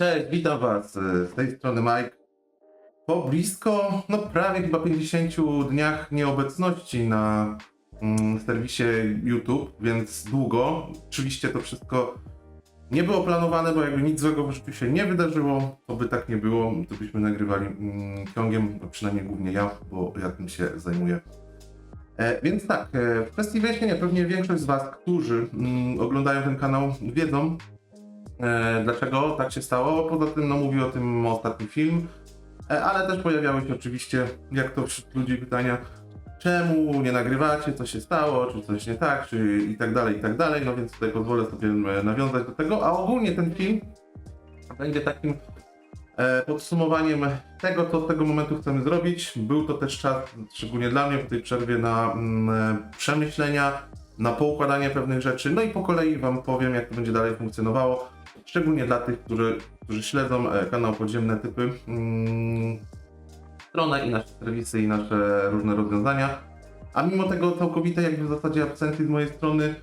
Cześć, witam Was z tej strony Mike. Po blisko, no prawie chyba 50 dniach nieobecności na mm, serwisie YouTube, więc długo. Oczywiście to wszystko nie było planowane, bo jakby nic złego w życiu się nie wydarzyło, to by tak nie było, to byśmy nagrywali mm, ciągiem, no przynajmniej głównie ja, bo ja tym się zajmuję. E, więc tak, e, w kwestii wyjaśnienia, pewnie większość z Was, którzy mm, oglądają ten kanał, wiedzą, dlaczego tak się stało. Poza tym, no mówił o tym ostatni film, e, ale też pojawiały się oczywiście, jak to wśród ludzi pytania, czemu nie nagrywacie, co się stało, czy coś nie tak, czy i tak dalej, i tak dalej. No więc tutaj pozwolę sobie e, nawiązać do tego, a ogólnie ten film będzie takim e, podsumowaniem tego, co od tego momentu chcemy zrobić. Był to też czas, szczególnie dla mnie w tej przerwie, na mm, e, przemyślenia, na poukładanie pewnych rzeczy. No i po kolei Wam powiem, jak to będzie dalej funkcjonowało. Szczególnie dla tych, którzy, którzy śledzą e, kanał Podziemne Typy, mm, stronę i nasze serwisy i nasze różne rozwiązania. A mimo tego całkowitej jakby w zasadzie absencji z mojej strony,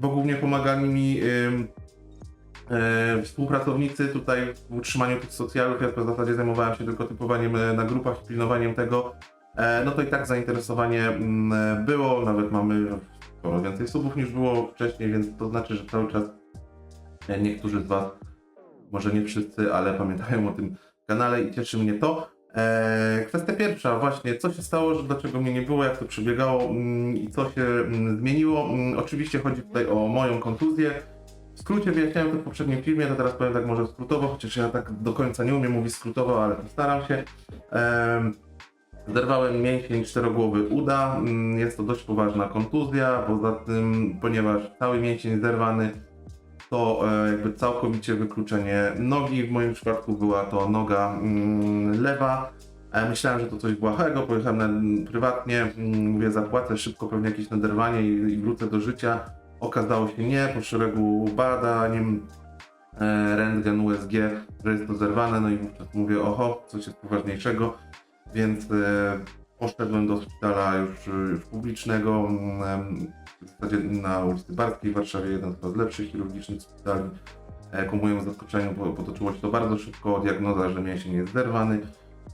bo głównie pomagali mi ym, e, współpracownicy tutaj w utrzymaniu tych socjalów. Ja w zasadzie zajmowałem się tylko typowaniem e, na grupach i pilnowaniem tego. No to i tak zainteresowanie mm, było, nawet mamy sporo więcej subów niż było wcześniej, więc to znaczy, że cały czas niektórzy z Was, może nie wszyscy, ale pamiętają o tym kanale i cieszy mnie to. E, kwestia pierwsza, właśnie, co się stało, że dlaczego mnie nie było, jak to przebiegało mm, i co się mm, zmieniło. Mm, Oczywiście chodzi tutaj o moją kontuzję. W skrócie wyjaśniałem to w poprzednim filmie, to teraz powiem tak może skrótowo, chociaż ja tak do końca nie umiem mówić skrótowo, ale postaram się. Em, Zerwałem mięsień czterogłowy uda. Jest to dość poważna kontuzja. Poza tym, ponieważ cały mięsień zerwany, to e, jakby całkowicie wykluczenie nogi. W moim przypadku była to noga mm, lewa. E, Myślałem, że to coś błahego. Pojechałem na, mm, prywatnie. mm, Mówię, zapłacę szybko pewnie jakieś naderwanie i, i wrócę do życia. Okazało się nie. Po szeregu badań, e, rentgen, USG, że jest to zerwane. No i wówczas mówię, oho, coś jest poważniejszego więc poszedłem do szpitala już, już publicznego, w zasadzie na ulicy Barskiej w Warszawie, jeden z lepszych chirurgicznych szpitali. E, Ku mojemu zaskoczeniu po- potoczyło się to bardzo szybko, diagnoza, że mięsień jest zerwany,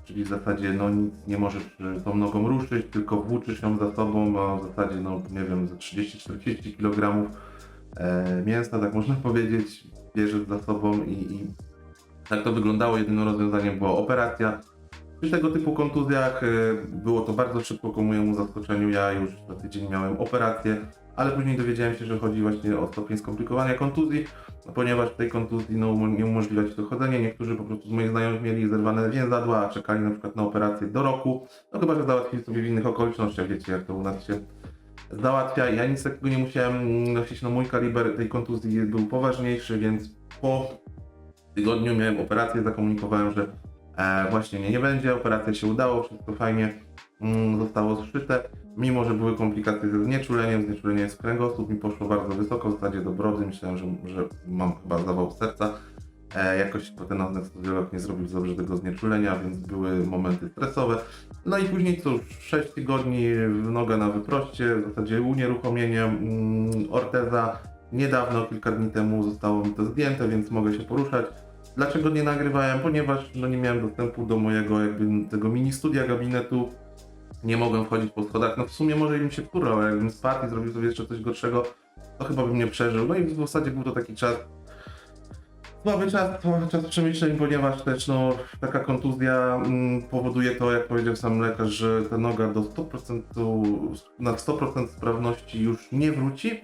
czyli w zasadzie no nic nie możesz e, tą nogą ruszyć, tylko włóczysz ją za sobą, a w zasadzie no nie wiem, ze 30-40 kg e, mięsa, tak można powiedzieć, bierzesz za sobą i, i tak to wyglądało. Jedynym rozwiązaniem była operacja. Przy tego typu kontuzjach y, było to bardzo szybko ku mojemu zaskoczeniu. Ja już za tydzień miałem operację, ale później dowiedziałem się, że chodzi właśnie o stopień skomplikowania kontuzji, ponieważ tej kontuzji no, nie umożliwia ci to. Niektórzy po prostu z moich znajomych mieli zerwane więzadła, a czekali na przykład na operację do roku. No chyba, że załatwili sobie w innych okolicznościach, wiecie jak to u nas się załatwia. Ja nic takiego nie musiałem nosić, no mój kaliber tej kontuzji był poważniejszy, więc po tygodniu miałem operację, zakomunikowałem, że właśnie nie, nie będzie, operacja się udało, wszystko fajnie mm, zostało zszyte. Mimo, że były komplikacje ze znieczuleniem, znieczulenie jest kręgosłup, mi poszło bardzo wysoko, w zasadzie do brody, myślałem, że, że mam chyba zawał serca. E, jakoś ten anestezjolog nie zrobił dobrze tego znieczulenia, więc były momenty stresowe. No i później cóż, 6 tygodni noga na wyproście, w zasadzie unieruchomienie, mm, orteza. Niedawno, kilka dni temu zostało mi to zdjęte, więc mogę się poruszać. Dlaczego nie nagrywałem? Ponieważ no, nie miałem dostępu do mojego jakby tego mini studia gabinetu. Nie mogłem wchodzić po schodach. No w sumie może bym się ale jakbym spadł i zrobił sobie jeszcze coś gorszego, to chyba bym nie przeżył. No i w zasadzie był to taki czas, słaby czas, czas przemyśleń, ponieważ też no, taka kontuzja mm, powoduje to, jak powiedział sam lekarz, że ta noga do 100%, na 100% sprawności już nie wróci.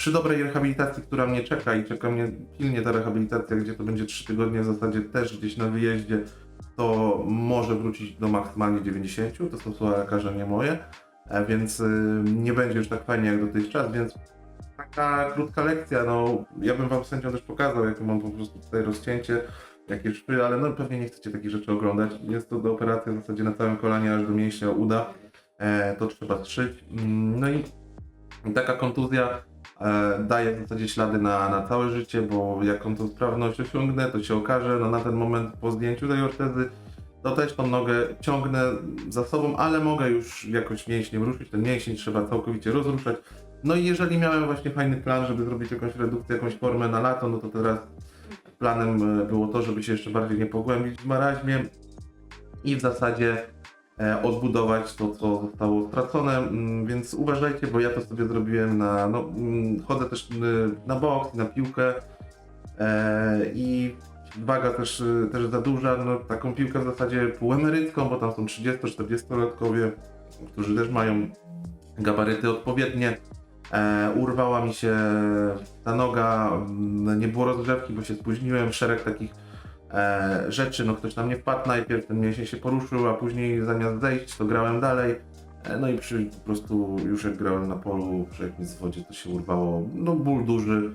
Przy dobrej rehabilitacji, która mnie czeka i czeka mnie pilnie ta rehabilitacja, gdzie to będzie 3 tygodnie w zasadzie też gdzieś na wyjeździe, to może wrócić do maksymalnie 90, to są słowa lekarza, nie moje, e, więc y, nie będzie już tak fajnie jak dotychczas, więc taka krótka lekcja, no ja bym wam sędzią też pokazał, jakie mam po prostu tutaj rozcięcie, jakie szwy, ale no pewnie nie chcecie takich rzeczy oglądać. Jest to do operacji w zasadzie na całym kolanie, aż do mięśnia uda, e, to trzeba strzyć. Mm, No i taka kontuzja daje w zasadzie ślady na, na całe życie, bo jaką tą sprawność osiągnę, to się okaże, no na ten moment po zdjęciu tej ortezy, to też tą nogę ciągnę za sobą, ale mogę już jakoś mięśniem ruszyć, ten mięsień trzeba całkowicie rozruszać. No i jeżeli miałem właśnie fajny plan, żeby zrobić jakąś redukcję, jakąś formę na lato, no to teraz planem e, było to, żeby się jeszcze bardziej nie pogłębić w maraźmie i w zasadzie e, odbudować to, co zostało stracone, Mm, więc uważajcie, bo ja to sobie zrobiłem na, no, mm, chodzę też y, na boks, na piłkę. E, i waga też, y, też za duża, no, taką piłkę w zasadzie półemerycką, bo tam są 30-40-latkowie, którzy też mają gabaryty odpowiednie. E, urwała mi się ta noga, mm, nie było rozgrzewki, bo się spóźniłem, szereg takich e, rzeczy, no ktoś na mnie wpadł najpierw, ten mięsień się poruszył, a później zamiast zejść, to grałem dalej. E, no i przy, po prostu już jak grałem na polu, przy jakimś zwodzie, to się urwało, no ból duży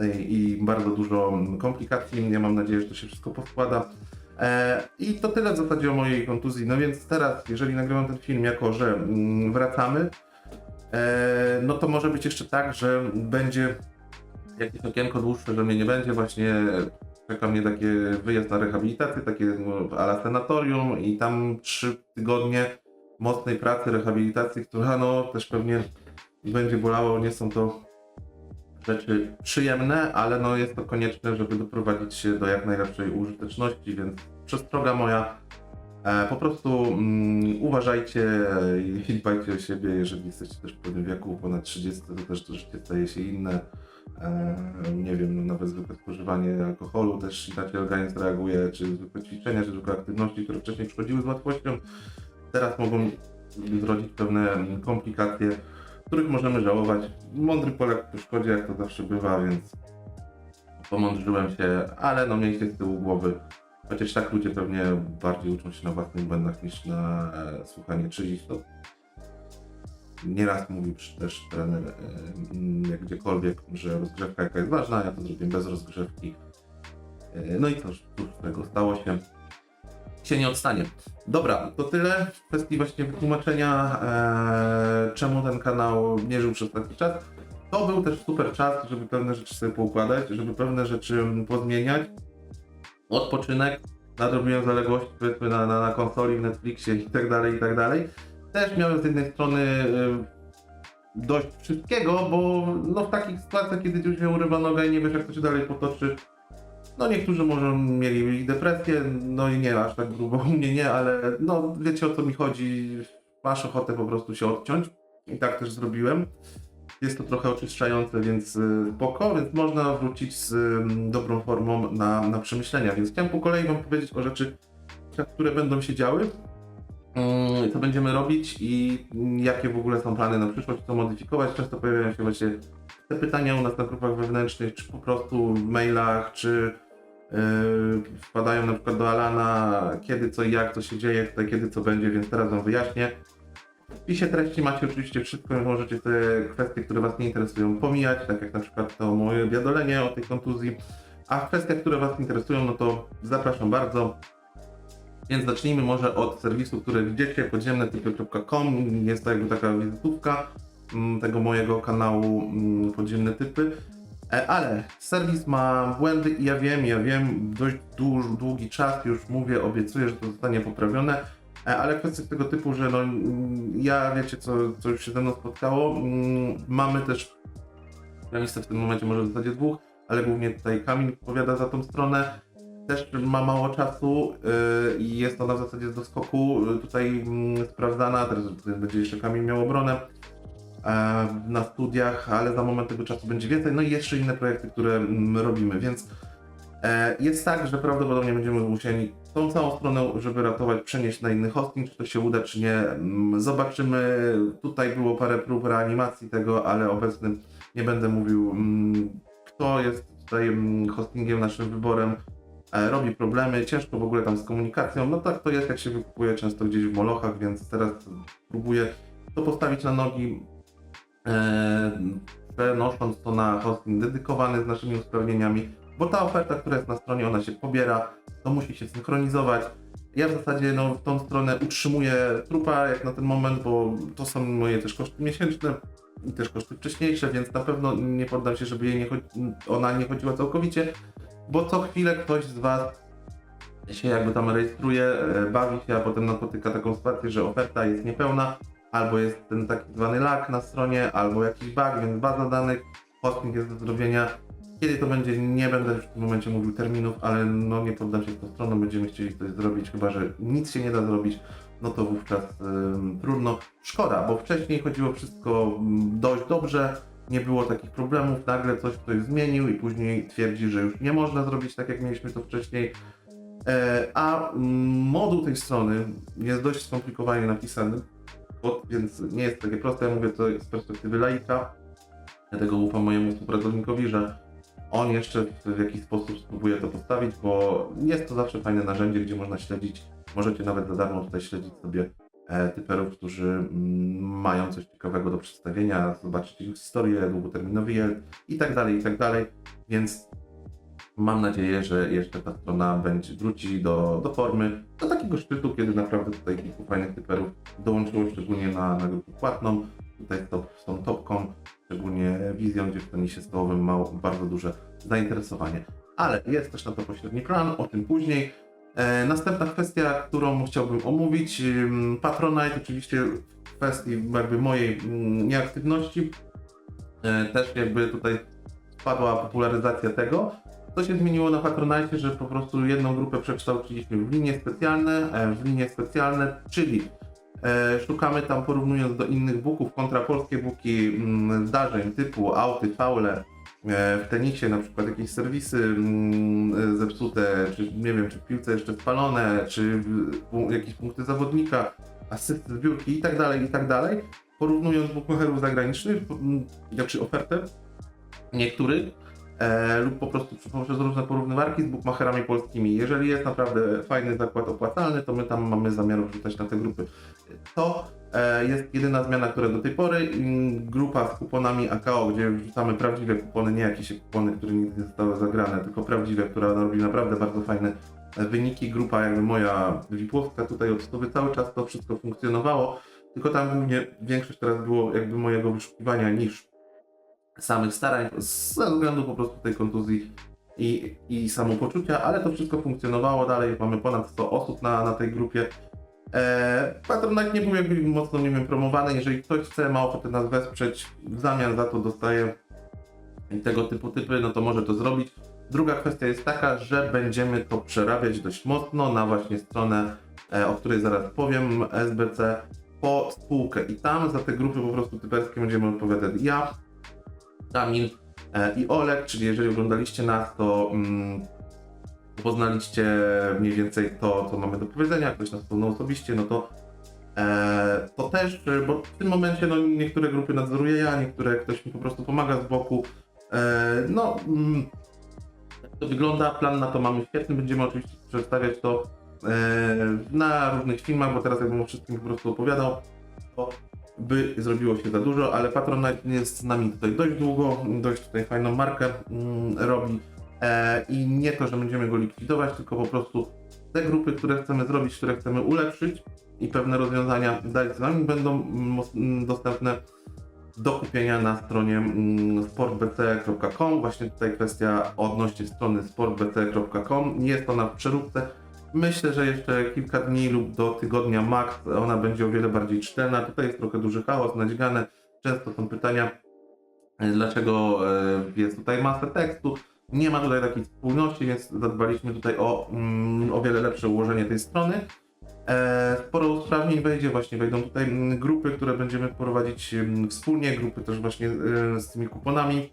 e, i bardzo dużo komplikacji, ja mam nadzieję, że to się wszystko poskłada. E, I to tyle w zasadzie o mojej kontuzji. No więc teraz, jeżeli nagrywam ten film jako, że mm, wracamy, e, no to może być jeszcze tak, że będzie jakieś okienko dłuższe, że mnie nie będzie. Właśnie czeka mnie takie wyjazd na rehabilitację, takie no, ala sanatorium i tam trzy tygodnie mocnej pracy, rehabilitacji, która no też pewnie będzie bolało. Nie są to rzeczy przyjemne, ale no jest to konieczne, żeby doprowadzić się do jak najlepszej użyteczności, więc przestroga moja. E, po prostu mm, uważajcie i dbajcie o siebie, jeżeli jesteście też w pewnym wieku, ponad 30, to też to życie staje się inne. E, nie wiem, no nawet zwykłe spożywanie alkoholu też inaczej organizm reaguje, czy zwykłe ćwiczenia, czy zwykłe aktywności, które wcześniej przychodziły z łatwością, teraz mogą zrodzić pewne komplikacje, których możemy żałować. Mądry Polak po szkodzie, jak to zawsze bywa, więc pomądrzyłem się, ale no miejcie z tyłu głowy. Chociaż tak ludzie pewnie bardziej uczą się na własnych błędach niż na e, słuchanie czyjś. To nieraz mówił też trener e, jak gdziekolwiek, że rozgrzewka jaka jest ważna, ja to zrobiłem bez rozgrzewki. E, no i cóż, cóż tego stało się. Się nie odstanie. Dobra, to tyle w kwestii właśnie wytłumaczenia, e, czemu ten kanał nie żył przez taki czas. To był też super czas, żeby pewne rzeczy sobie poukładać, żeby pewne rzeczy pozmieniać. Odpoczynek, nadrobiłem zaległości powiedzmy na, na, na konsoli, w Netflixie i tak dalej, i tak dalej. Też miałem z jednej strony y, dość wszystkiego, bo no, w takich sytuacjach, kiedy ci się urywa noga i nie wiesz jak to się dalej potoczy, no niektórzy może mieli depresję, no i nie aż tak grubo, u mnie nie, ale no wiecie o co mi chodzi, masz ochotę po prostu się odciąć i tak też zrobiłem. Jest to trochę oczyszczające, więc y, spoko, więc można wrócić z y, dobrą formą na, na przemyślenia. Więc chciałem po kolei Wam powiedzieć o rzeczy, które będą się działy, mm, co będziemy robić i mm, jakie w ogóle są plany na przyszłość, co modyfikować. Często pojawiają się właśnie te pytania u nas na grupach wewnętrznych, czy po prostu w mailach, czy yy, wpadają na przykład do Alana, kiedy, co i jak, co się dzieje, tutaj, kiedy, co będzie, więc teraz Wam wyjaśnię. W pisie treści macie oczywiście wszystko, możecie te kwestie, które Was nie interesują, pomijać, tak jak na przykład to moje wiadolenie o tej kontuzji. A w kwestiach, które Was interesują, no to zapraszam bardzo. Więc zacznijmy może od serwisu, który widzicie, podziemnetypy.com. Jest to jakby taka wizytówka mm, tego mojego kanału mm, Podziemne Typy. E, Ale serwis ma błędy i ja wiem, ja wiem, dość dłuż, długi czas już mówię, obiecuję, że to zostanie poprawione. E, Ale kwestia tego typu, że no, ja wiecie, co, co już się ze mną spotkało. mm, Mamy też programistę w tym momencie, może w zasadzie dwóch, ale głównie tutaj Kamil odpowiada za tą stronę. Też ma mało czasu yy, i jest ona w zasadzie z doskoku yy, tutaj mm, sprawdzana. Teraz będzie jeszcze Kamil miał obronę e, na studiach, ale za moment tego czasu będzie więcej. No i jeszcze inne projekty, które mm, robimy, więc jest tak, że prawdopodobnie będziemy musieli tą całą stronę, żeby ratować, przenieść na inny hosting, czy to się uda, czy nie. Mm, Zobaczymy. Tutaj było parę prób reanimacji tego, ale obecnym nie będę mówił, mm, kto jest tutaj mm, hostingiem, naszym wyborem. E, Robi problemy, ciężko w ogóle tam z komunikacją. No tak to jest, jak się wykupuje często gdzieś w molochach, więc teraz próbuję to postawić na nogi, e, przenosząc to na hosting dedykowany z naszymi usprawnieniami, bo ta oferta, która jest na stronie, ona się pobiera, to musi się synchronizować. Ja w zasadzie no, tą stronę utrzymuję trupa jak na ten moment, bo to są moje też koszty miesięczne i też koszty wcześniejsze, więc na pewno nie poddam się, żeby jej nie ona nie chodziła całkowicie, bo co chwilę ktoś z Was się jakby tam rejestruje, e, bawi się, a potem napotyka taką sytuację, że oferta jest niepełna, albo jest ten taki zwany lag na stronie, albo jakiś bug, więc baza danych, hosting jest do zrobienia. Kiedy to będzie, nie będę w tym momencie mówił terminów, ale no nie poddam się z tą stroną, będziemy chcieli coś zrobić, chyba że nic się nie da zrobić, no to wówczas trudno. Szkoda, bo wcześniej chodziło wszystko dość dobrze, nie było takich problemów, nagle coś ktoś zmienił i później twierdzi, że już nie można zrobić tak, jak mieliśmy to wcześniej. E, a moduł tej strony jest dość skomplikowanie napisany, więc nie jest takie proste, ja mówię to z perspektywy laika, dlatego ufam mojemu współpracownikowi, że on jeszcze w, jakiś sposób spróbuje to postawić, bo jest to zawsze fajne narzędzie, gdzie można śledzić, możecie nawet za darmo tutaj śledzić sobie e, typerów, którzy mm, mają coś ciekawego do przedstawienia, zobaczyć ich historię, długoterminowy yield i tak dalej, i tak dalej, więc mam nadzieję, że jeszcze ta strona będzie wróci do, do formy, do takiego szczytu, kiedy naprawdę tutaj kilku fajnych typerów dołączyło, szczególnie na, na grupę płatną, tutaj top, z tą topką, szczególnie wizją, tenisie stołowym ma bardzo duże zainteresowanie. Ale jest też na to pośredni plan, o tym później. E, następna kwestia, którą chciałbym omówić, Patronite, oczywiście w kwestii jakby mojej mm, nieaktywności, e, też jakby tutaj spadła popularyzacja tego. To się zmieniło na Patronite, że po prostu jedną grupę przekształciliśmy w linie specjalne, e, w linie specjalne, czyli szukamy tam porównując do innych booków, kontra polskie booki mm, zdarzeń typu auty, faule, e, w tenisie na przykład jakieś serwisy mm, zepsute, czy nie wiem, czy w piłce jeszcze spalone, czy jakieś punkty zawodnika, asysty zbiórki i tak dalej, i tak dalej. Porównując bookmacherów zagranicznych, znaczy ofertę niektórych, e, lub po prostu poprzez różne porównywarki z bookmacherami polskimi. Jeżeli jest naprawdę fajny zakład opłacalny, to my tam mamy zamiar wrzucać na te grupy. To e, jest jedyna zmiana, która do tej pory. mm, Grupa z kuponami AKO, gdzie wrzucamy prawdziwe kupony, nie jakieś kupony, które nigdy nie zostały zagrane, tylko prawdziwe, która robi naprawdę bardzo fajne e, wyniki. Grupa jakby moja Wipłowska tutaj od stówy cały czas to wszystko funkcjonowało, tylko tam głównie większość teraz było jakby mojego wyszukiwania niż samych starań, ze względu po prostu tej kontuzji i, i samopoczucia, ale to wszystko funkcjonowało dalej. Mamy ponad 100 osób na, na tej grupie. Eee, Patronite nie był jakby mocno nie wiem, promowany. Jeżeli ktoś chce, ma ochotę nas wesprzeć, w zamian za to dostaje tego typu typy, no to może to zrobić. Druga kwestia jest taka, że będziemy to przerabiać dość mocno na właśnie stronę, e, o której zaraz powiem, SBC po spółkę. I tam za te grupy po prostu typerskie będziemy odpowiadać ja, Kamil e, i Olek, czyli jeżeli oglądaliście nas, to mm, poznaliście mniej więcej to, co mamy do powiedzenia, ktoś nas poznał osobiście, no to e, to też, bo w tym momencie no, niektóre grupy nadzoruję ja, niektóre ktoś mi po prostu pomaga z boku. E, no, mm, to wygląda, plan na to mamy świetny, będziemy oczywiście przedstawiać to e, na różnych filmach, bo teraz jakbym o wszystkim po prostu opowiadał, to by zrobiło się za dużo, ale Patronite jest z nami tutaj dość długo, dość tutaj fajną markę mm, robi e, i nie to, że będziemy go likwidować, tylko po prostu te grupy, które chcemy zrobić, które chcemy ulepszyć i pewne rozwiązania dać z nami będą mm, mm, dostępne do kupienia na stronie mm, sportbc.com. Właśnie tutaj kwestia odnośnie strony sportbc.com. Jest ona w przeróbce. Myślę, że jeszcze kilka dni lub do tygodnia max ona będzie o wiele bardziej czytelna. Tutaj jest trochę duży chaos, nadzigane. Często są pytania, e, dlaczego e, jest tutaj masa tekstu. Nie ma tutaj takiej spójności, więc zadbaliśmy tutaj o, mm, o wiele lepsze ułożenie tej strony. E, Sporo usprawnień wejdzie, właśnie wejdą tutaj mm, grupy, które będziemy prowadzić mm, wspólnie, grupy też właśnie z tymi kuponami.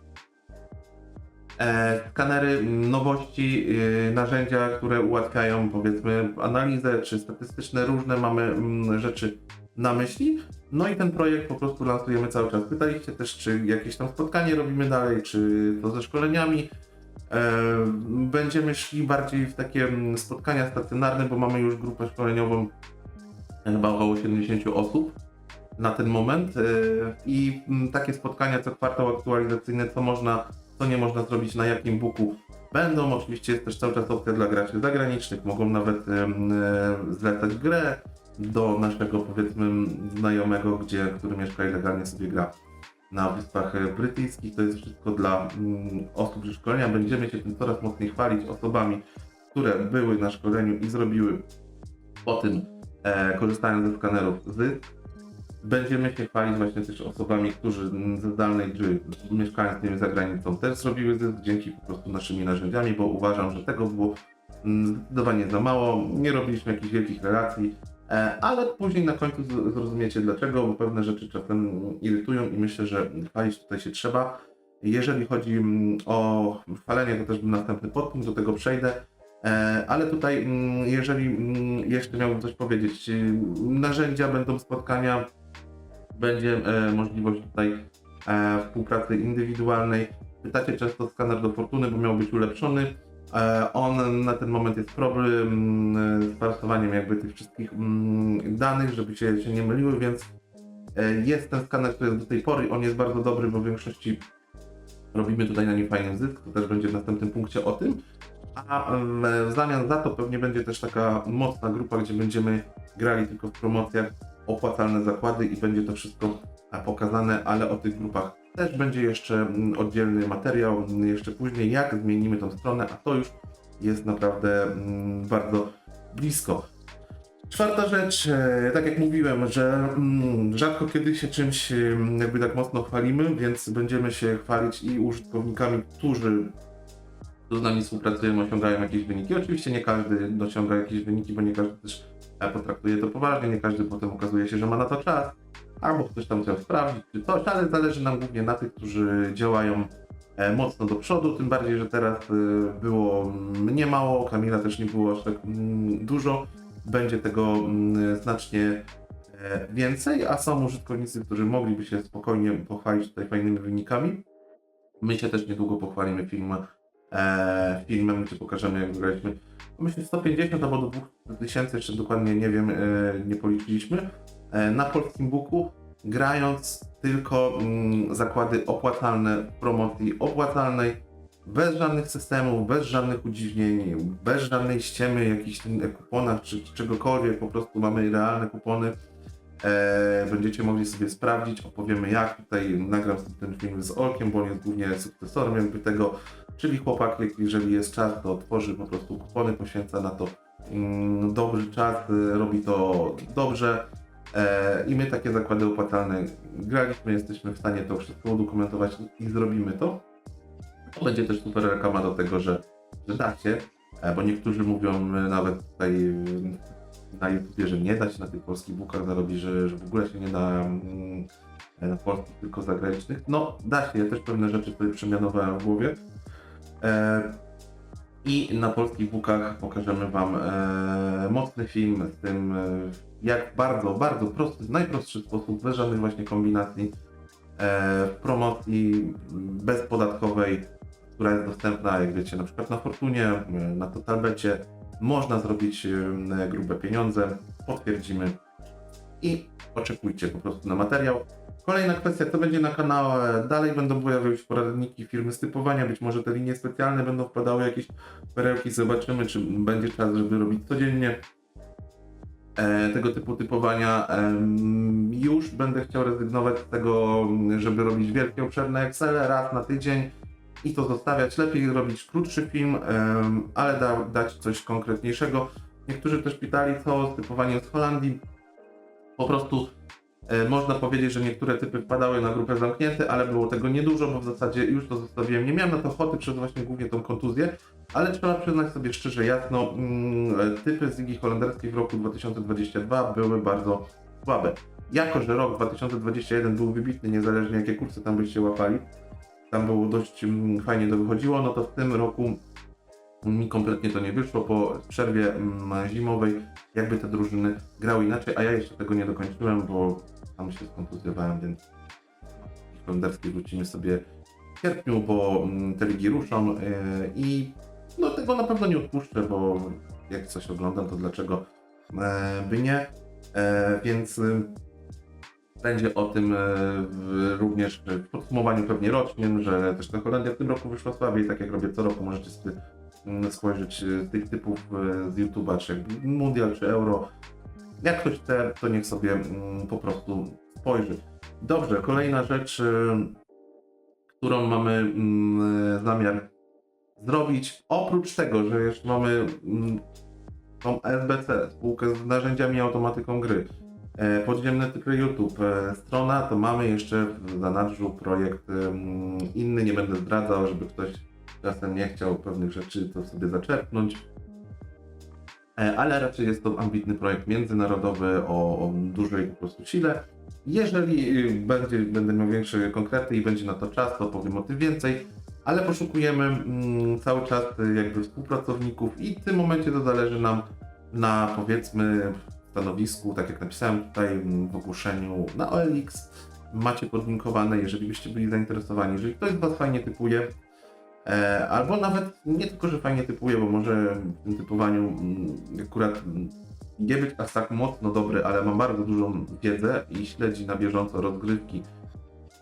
E, Skanery, nowości, e, narzędzia, które ułatwiają powiedzmy analizę czy statystyczne, różne mamy mm, rzeczy na myśli. No i ten projekt po prostu lansujemy cały czas. Pytaliście też, czy jakieś tam spotkanie robimy dalej, czy to ze szkoleniami. E, Będziemy szli bardziej w takie mm, spotkania stacjonarne, bo mamy już grupę szkoleniową chyba około 70 osób na ten moment i mm, takie spotkania co kwartał aktualizacyjne, co można, co nie można zrobić na jakim booku będą. Oczywiście jest też cały czas opcja dla graczy zagranicznych, mogą nawet e, zlecać grę do naszego powiedzmy znajomego, gdzie, który mieszka i legalnie sobie gra na Wyspach Brytyjskich. To jest wszystko dla mm, osób ze szkolenia. Będziemy się tym coraz mocniej chwalić osobami, które były na szkoleniu i zrobiły po tym, e, korzystając ze skanerów, zysk. Będziemy się chwalić właśnie też osobami, którzy ze zdalnej gry, mieszkając nie wiem, za granicą, też zrobiły zysk dzięki po prostu naszymi narzędziami, bo uważam, że tego było mm, zdecydowanie za mało. Nie robiliśmy jakichś wielkich relacji, e, ale później na końcu z- zrozumiecie dlaczego, bo pewne rzeczy czasem irytują i myślę, że chwalić tutaj się trzeba. Jeżeli chodzi mm, o chwalenie, to też następny podpunkt, do tego przejdę. E, Ale tutaj, mm, jeżeli jeszcze miałbym coś powiedzieć, y, narzędzia będą spotkania, będzie e, możliwość tutaj e, współpracy indywidualnej. Pytacie często skaner do fortuny, bo miał być ulepszony. E, On na ten moment jest problem mm, z parsowaniem jakby tych wszystkich mm, danych, żeby się, się nie myliły, więc jest ten skaner, który jest do tej pory, on jest bardzo dobry, bo w większości robimy tutaj na nim fajny zysk, to też będzie w następnym punkcie o tym. A w zamian za to pewnie będzie też taka mocna grupa, gdzie będziemy grali tylko w promocjach, opłacalne zakłady i będzie to wszystko e, pokazane, ale o tych grupach też będzie jeszcze mm, oddzielny materiał, mm, jeszcze później, jak zmienimy tą stronę, a to już jest naprawdę mm, bardzo blisko. Czwarta rzecz, e, tak jak mówiłem, że rzadko kiedy się czymś jakby tak mocno chwalimy, więc będziemy się chwalić i użytkownikami, którzy z nami współpracują, osiągają jakieś wyniki. Oczywiście nie każdy dosiąga jakieś wyniki, bo nie każdy też potraktuje to poważnie, nie każdy potem okazuje się, że ma na to czas, albo ktoś tam chciał sprawdzić czy coś, ale zależy nam głównie na tych, którzy działają e, mocno do przodu, tym bardziej, że teraz e, było mnie mało, Kamila też nie było aż tak mm, dużo, będzie tego mm, znacznie e, więcej, a są użytkownicy, którzy mogliby się spokojnie pochwalić tutaj fajnymi wynikami. My się też niedługo pochwalimy film, filmem, gdzie pokażemy jak graliśmy. Myślę 150 albo do 2000, jeszcze dokładnie nie wiem, e, nie policzyliśmy. E, na polskim booku, grając tylko mm, zakłady opłacalne promocji opłacalnej, bez żadnych systemów, bez żadnych udziwnień, bez żadnej ściemy, jakichś kuponach czy czegokolwiek, po prostu mamy realne kupony. E, będziecie mogli sobie sprawdzić, opowiemy jak. Tutaj nagram ten film z Olkiem, bo on jest głównie sukcesorem jakby tego, czyli chłopak, jeżeli jest czas, to tworzy po prostu kupony, poświęca na to mm, dobry czas, y, robi to dobrze. E, I my takie zakłady opłacalne graliśmy, jesteśmy w stanie to wszystko udokumentować i zrobimy to. To będzie też super reklama do tego, że, że da się, e, bo niektórzy mówią nawet tutaj e, na YouTubie, że nie da się na tych polskich bookach zarobić, że, że w ogóle się nie da mm, e, na polskich, tylko zagranicznych. No, da się, ja też pewne rzeczy sobie przemianowałem w głowie. E, I na polskich bookach pokażemy Wam e, mocny film z tym, e, jak bardzo, bardzo prosty, najprostszy sposób, bez żadnych właśnie kombinacji, w promocji bezpodatkowej, która jest dostępna, jak wiecie, na przykład na Fortunie, na Totalbecie, można zrobić grube pieniądze, potwierdzimy i oczekujcie po prostu na materiał. Kolejna kwestia, co będzie na kanale, dalej będą pojawiały się poradniki firmy z typowania, być może te linie specjalne będą wpadały jakieś perełki, zobaczymy, czy będzie czas, żeby robić codziennie e, tego typu typowania. Em, już będę chciał rezygnować z tego, żeby robić wielkie, obszerne Excel raz na tydzień i to zostawiać. Lepiej robić krótszy film, em, ale da, dać coś konkretniejszego. Niektórzy też pytali, co z typowaniem z Holandii. Po prostu e, można powiedzieć, że niektóre typy wpadały na grupę zamknięte, ale było tego niedużo, bo w zasadzie już to zostawiłem. Nie miałem na to ochoty przez właśnie głównie tą kontuzję, ale trzeba przyznać sobie szczerze, jasno, mm, typy z Ligi Holenderskiej w roku 2022 były bardzo słabe. Jako, że rok 2021 był wybitny, niezależnie jakie kursy tam byście łapali, tam było dość mm, fajnie to wychodziło, no to w tym roku mi kompletnie to nie wyszło. Po przerwie mm, zimowej jakby te drużyny grały inaczej, a ja jeszcze tego nie dokończyłem, bo tam się skontuzjowałem, więc w Holenderskiej sobie w sierpniu, bo mm, te ligi ruszą yy, i no tego na pewno nie odpuszczę, bo jak coś oglądam, to dlaczego e, by nie. E, więc będzie o tym e, również w podsumowaniu pewnie rocznym, że też ta Holandia w tym roku wyszła słabiej, tak jak robię co roku, możecie sobie mm, spojrzeć e, tych typów e, z YouTube'a, czy Mundial, czy Euro. Jak ktoś chce, to niech sobie mm, po prostu spojrzy. Dobrze, kolejna rzecz, e, którą mamy mm, zamiar zrobić, oprócz tego, że jeszcze mamy mm, tą SBC, spółkę z narzędziami i automatyką gry, E, Podziemny tylko YouTube. E, Strona to mamy jeszcze w zanadrzu projekt inny, nie będę zdradzał, żeby ktoś czasem nie chciał pewnych rzeczy to sobie zaczerpnąć. E, Ale raczej jest to ambitny projekt międzynarodowy o, o dużej po prostu sile. Jeżeli y, będzie, będę miał większe konkrety i będzie na to czas, to powiem o tym więcej, ale poszukujemy mm, cały czas y, jakby współpracowników i w tym momencie to zależy nam na powiedzmy stanowisku, tak jak napisałem tutaj w ogłoszeniu na OLX. Macie podlinkowane, jeżeli byście byli zainteresowani. Jeżeli ktoś z Was fajnie typuje, albo nawet nie tylko, że fajnie typuje, bo może w tym typowaniu mm, akurat mm, nie być aż tak mocno dobry, ale ma bardzo dużą wiedzę i śledzi na bieżąco rozgrywki.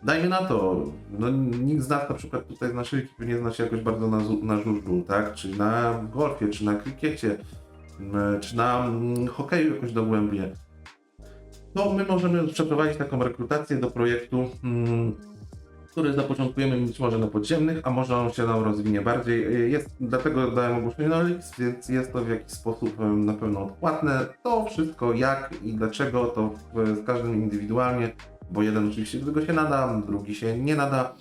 Dajmy na to, no nikt z nas na przykład tutaj z naszej ekipy nie zna się jakoś bardzo na, na żużlu, tak? Czy na golfie, czy na krykiecie, m, czy na mm, hokeju jakoś dogłębnie. To my możemy przeprowadzić taką rekrutację do projektu, mm, który zapoczątkujemy być może na podziemnych, a może on się nam rozwinie bardziej. Jest, dlatego dałem ogłoszenie na Olix, więc jest to w jakiś sposób na pewno odpłatne. To wszystko jak i dlaczego, to w, z każdym indywidualnie, bo jeden oczywiście do tego się nada, drugi się nie nada.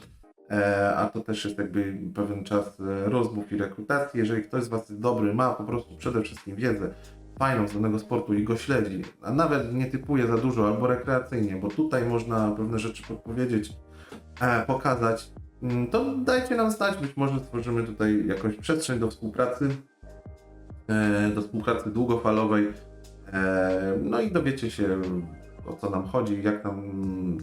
E, a to też jest jakby pewien czas e, rozmów i rekrutacji. Jeżeli ktoś z Was jest dobry, ma po prostu przede wszystkim wiedzę fajną z danego sportu i go śledzi, a nawet nie typuje za dużo albo rekreacyjnie, bo tutaj można pewne rzeczy podpowiedzieć, e, pokazać, mm, to dajcie nam znać, być może stworzymy tutaj jakąś przestrzeń do współpracy, e, do współpracy długofalowej, e, no i dowiecie się o co nam chodzi, jak nam,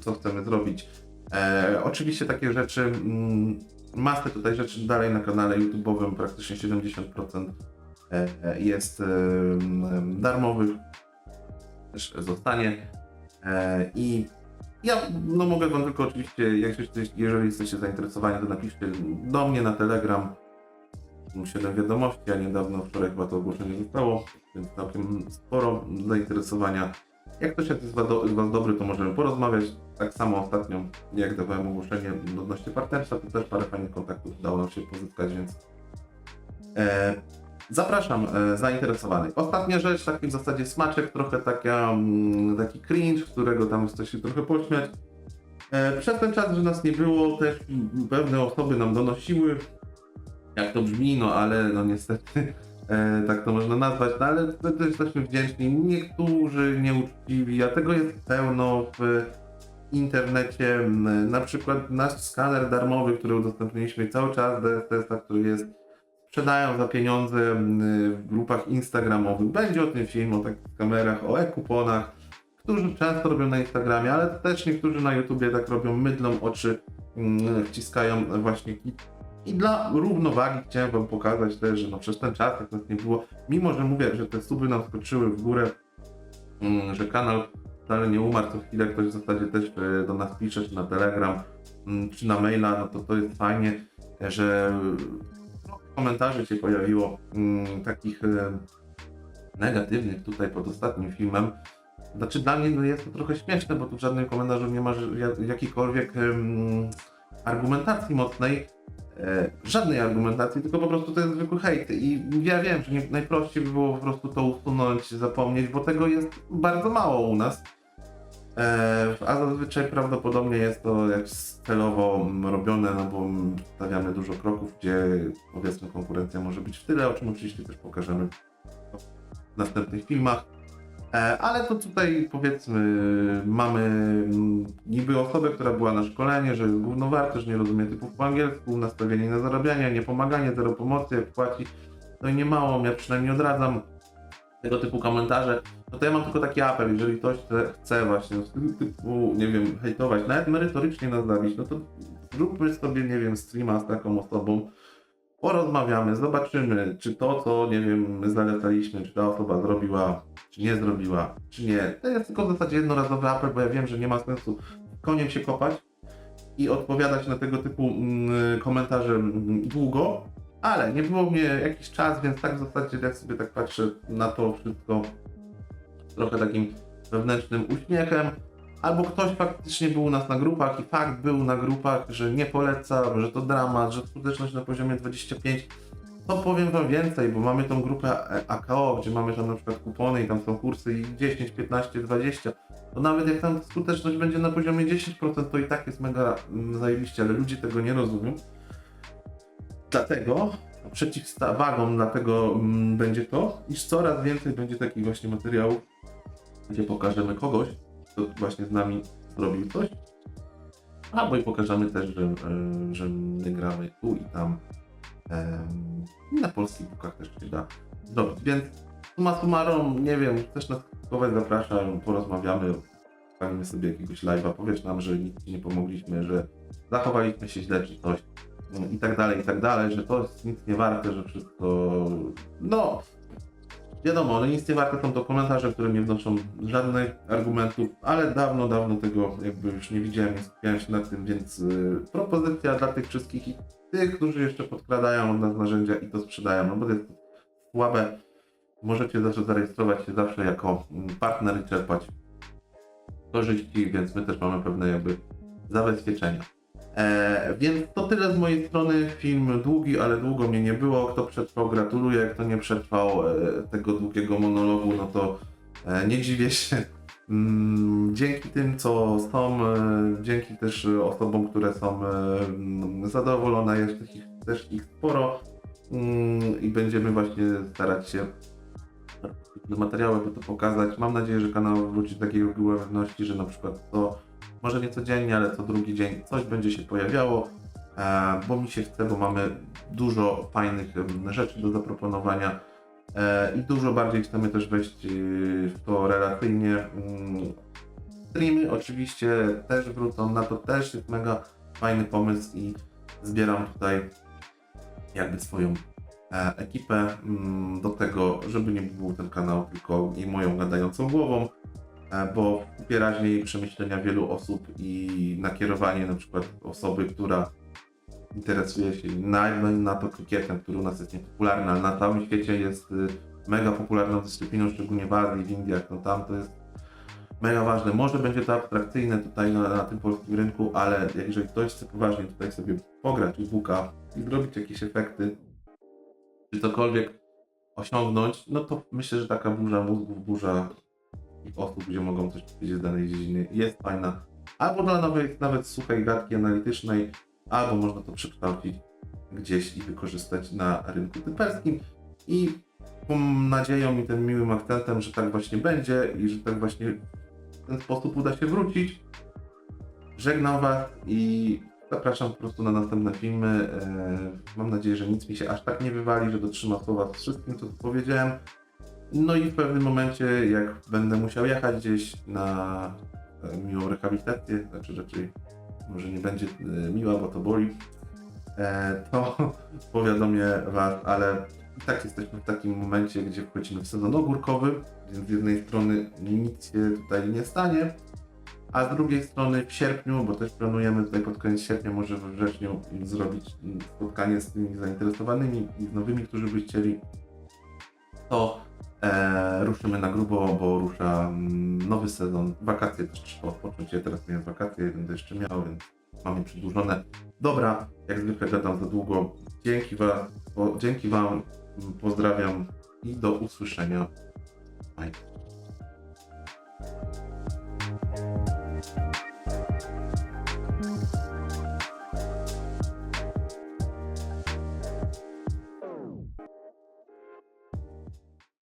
co chcemy zrobić. E, oczywiście takie rzeczy, mm, masę tutaj rzeczy dalej na kanale YouTube'owym, praktycznie 70% e, jest e, darmowych, też zostanie. E, i ja no mogę wam tylko oczywiście, jak jesteście, jeżeli jesteście zainteresowani, to napiszcie do mnie na Telegram 7 wiadomości, a niedawno wczoraj chyba to ogłoszenie zostało, więc całkiem sporo zainteresowania. Jak ktoś jest z was, z was dobry, to możemy porozmawiać. Tak samo ostatnio, jak dawałem ogłoszenie odnośnie partnerstwa, to też parę fajnych kontaktów udało nam się pozyskać, więc e, zapraszam e, zainteresowanych. Ostatnia rzecz, taki w zasadzie smaczek, trochę taka, mm, taki cringe, którego tam chce się trochę pośmiać. E, przez ten czas, że nas nie było, też pewne osoby nam donosiły, jak to brzmi, no ale no niestety e, tak to można nazwać, no ale to też jesteśmy wdzięczni. Niektórzy nieuczciwi, a tego jest pełno w internecie. Na przykład nasz skaner darmowy, który udostępniliśmy cały czas DSS, który jest sprzedają za pieniądze m, w grupach instagramowych. Będzie o tym film, o takich kamerach, o e-kuponach, którzy często robią na Instagramie, ale też niektórzy na YouTubie tak robią, mydlą oczy, m, wciskają właśnie kit i dla równowagi chciałem wam pokazać też, że no przez ten czas, jak nas nie było, mimo że mówię, że te suby nam skoczyły w górę, mm, że kanał wcale nie umarł, co chwilę ktoś w zasadzie też e, do nas pisze, czy na Telegram, mm, czy na maila, no to to jest fajnie, że komentarzy się pojawiło mm, takich e, negatywnych tutaj pod ostatnim filmem. Znaczy dla mnie no, jest to trochę śmieszne, bo tu w żadnym komentarzu nie ma jakiejkolwiek argumentacji mocnej, e, żadnej argumentacji, tylko po prostu to jest zwykły hejt. I ja wiem, że nie, najprościej by było po prostu to usunąć, zapomnieć, bo tego jest bardzo mało u nas. E, a zazwyczaj prawdopodobnie jest to jak celowo robione, no bo stawiamy dużo kroków, gdzie powiedzmy konkurencja może być w tyle, o czym oczywiście też pokażemy w następnych filmach. E, Ale to tutaj powiedzmy mamy niby osobę, która była na szkolenie, że jest głównowarte, że nie rozumie typów po angielsku, nastawienie na zarabianie, niepomaganie, zero pomocy, płaci. No i nie mało, ja przynajmniej odradzam tego typu komentarze. No to ja mam tylko taki apel, jeżeli ktoś chce, właśnie z tego typu, nie wiem, hejtować, nawet merytorycznie nas no to zróbmy sobie, nie wiem, streama z taką osobą, porozmawiamy, zobaczymy, czy to, co, nie wiem, my zalecaliśmy, czy ta osoba zrobiła, czy nie zrobiła, czy nie. To jest tylko w zasadzie jednorazowy apel, bo ja wiem, że nie ma sensu koniem się kopać i odpowiadać na tego typu mm, komentarze mm, długo, ale nie było mnie jakiś czas, więc tak w zasadzie jak sobie tak patrzę na to wszystko trochę takim wewnętrznym uśmiechem. Albo ktoś faktycznie był u nas na grupach i fakt był na grupach, że nie poleca, że to dramat, że skuteczność na poziomie 25. To powiem wam więcej, bo mamy tą grupę AKO, gdzie mamy tam na przykład kupony i tam są kursy i 10, 15, 20. To nawet jak tam skuteczność będzie na poziomie 10%, to i tak jest mega zajebiście, ale ludzie tego nie rozumieją. Dlatego przeciwwagą dlatego mm, będzie to, iż coraz więcej będzie takich właśnie materiałów, gdzie pokażemy kogoś, kto właśnie z nami zrobił coś, albo i pokażemy też, że, e, że my gramy tu i tam. I na polskich bookach też się da zrobić. Więc summa summarum, nie wiem, też nas kogoś zapraszam, porozmawiamy, sprawimy sobie jakiegoś live'a, powiesz nam, że nic ci nie pomogliśmy, że zachowaliśmy się źle czy coś i tak dalej, i tak dalej, że to jest nic nie warte, że wszystko, no, wiadomo, one nic nie warte są to komentarze, które nie wnoszą żadnych argumentów, ale dawno, dawno tego jakby już nie widziałem, nie skupiałem się na tym, więc y, propozycja dla tych wszystkich i tych, którzy jeszcze podkradają od nas narzędzia i to sprzedają, no bo to jest słabe, możecie zawsze zarejestrować się zawsze jako mm, partner i czerpać korzyści, więc my też mamy pewne jakby zabezpieczenia. E, więc to tyle z mojej strony. Film długi, ale długo mnie nie było. Kto przetrwał, gratuluję. Kto nie przetrwał e, tego długiego monologu, no to e, nie dziwię się. Mm, dzięki tym, co są, e, dzięki też osobom, które są e, mm, zadowolone, jest ich, też ich sporo mm, i będziemy właśnie starać się te materiały, by to pokazać. Mam nadzieję, że kanał wróci do takiej regularności, że na przykład to może nie codziennie, ale co drugi dzień coś będzie się pojawiało, e, bo mi się chce, bo mamy dużo fajnych em, rzeczy do zaproponowania e, i dużo bardziej chcemy też wejść e, w to relacyjnie. Mm, Streamy oczywiście też wrócą, na to też jest mega fajny pomysł i zbieram tutaj jakby swoją e, ekipę mm, do tego, żeby nie był ten kanał tylko i moją gadającą głową, e, bo w kupie raźniej przemyślenia wielu osób i nakierowanie na przykład osoby, która interesuje się na, na, to krykietem, który u nas jest niepopularny, ale na całym świecie jest y, mega popularną dyscypliną, szczególnie w Azji, w Indiach, no tam to jest mega ważne. Może będzie to abstrakcyjne tutaj na, na tym polskim rynku, ale jeżeli ktoś chce poważnie tutaj sobie pograć w buka i zrobić jakieś efekty, czy cokolwiek osiągnąć, no to myślę, że taka burza mózgów, burza osób, gdzie mogą coś powiedzieć z danej dziedziny jest fajna. Albo dla nowej, nawet suchej gadki analitycznej, albo można to przekształcić gdzieś i wykorzystać na rynku typerskim. I tą nadzieją i tym miłym akcentem, że tak właśnie będzie i że tak właśnie w ten sposób uda się wrócić. Żegnam Was i zapraszam po prostu na następne filmy. E, Mam nadzieję, że nic mi się aż tak nie wywali, że dotrzyma słowa z wszystkim, co powiedziałem. No i w pewnym momencie, jak będę musiał jechać gdzieś na e, miłą rehabilitację, znaczy raczej może nie będzie e, miła, bo to boli, e, to powiadomię Was, ale i tak jesteśmy w takim momencie, gdzie wchodzimy w sezon ogórkowy, więc z jednej strony nic się tutaj nie stanie, a z drugiej strony w sierpniu, bo też planujemy tutaj pod koniec sierpnia, może we wrześniu zrobić spotkanie z tymi zainteresowanymi i z nowymi, którzy by chcieli, to e, ruszymy na grubo, bo rusza mm, nowy sezon. Wakacje też trzeba odpocząć. Ja teraz miałem wakacje, będę jeszcze miał, więc mamy przedłużone. Dobra, jak zwykle gadam za długo. Dzięki, wa, po, dzięki Wam, mm, pozdrawiam i do usłyszenia. Bye.